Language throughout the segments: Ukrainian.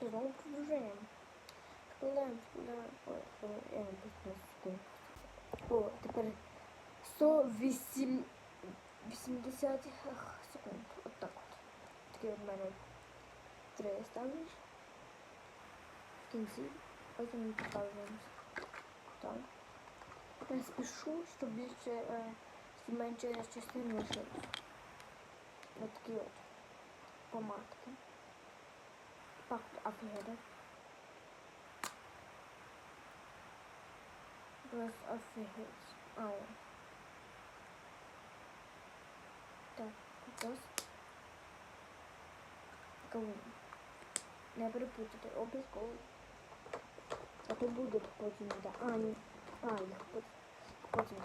Знову продовжуємо. Складаємо, складаємо. Ой, я не буду. О, тепер 108 80 ах, секунд. От так от. Такі от в мене три ставиш. В кінці. Потім поставимо. Так. Я спішу, щоб більше, е, щоб менше частин лишилось. Ось такі от помадки. Так, офігенно. Просто офігеть. Ау. Так, ось. Кавун. Не перепутати, обов'язково. А то буде потім, да. А, ні. А, їх потім.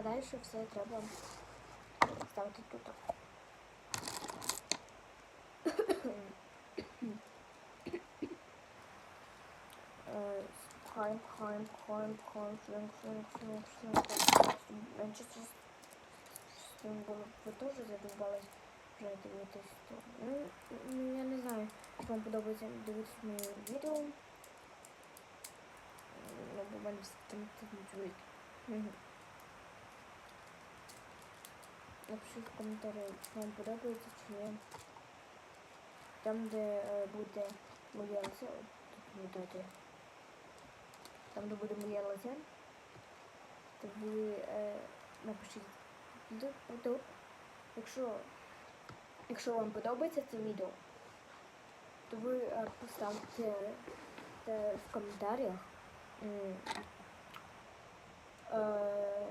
А далі все треба ставити тут. Е, Пхаємо, пхаємо, пхаємо, пхаємо, шлем, шлем, шлем, шлем. Щоб Менше частин було. Ви теж задовбались вже дивитись то. Ну, ну, я не знаю, як вам подобається дивитися моє відео. Ну, бо в мене все там тут не чують. Напишіть в коментарі, чи вам подобається чи ні. Там, де е, буде от тут додати. Там, де буде моє лице, то ви е, напишіть тут. Якщо, якщо вам подобається це відео, то ви е, поставте в коментарях. м, Е,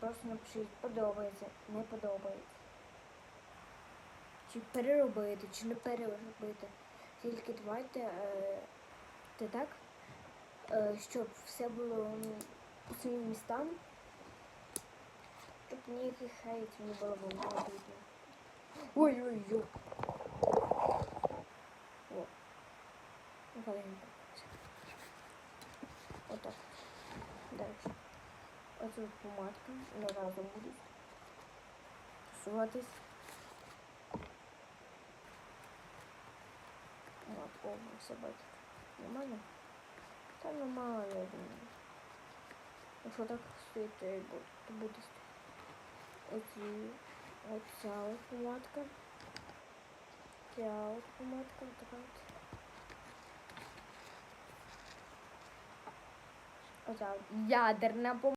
Просто напишіть подобається, не подобається. Чи переробити, чи не переробити. Тільки давайте е, так, е, щоб все було по своїм містам, щоб ніяких хейтів не було вам. Ой-ой-ой. О. Оцю помадку не разом будуть тусуватись. От, о, все бачите. Нормально? Та нормально, я думаю. Якщо так стоїть, то і буде, то буде стоїть. Оці, оця помадка. Ця от помадка, така от. Оця ядерна помадка.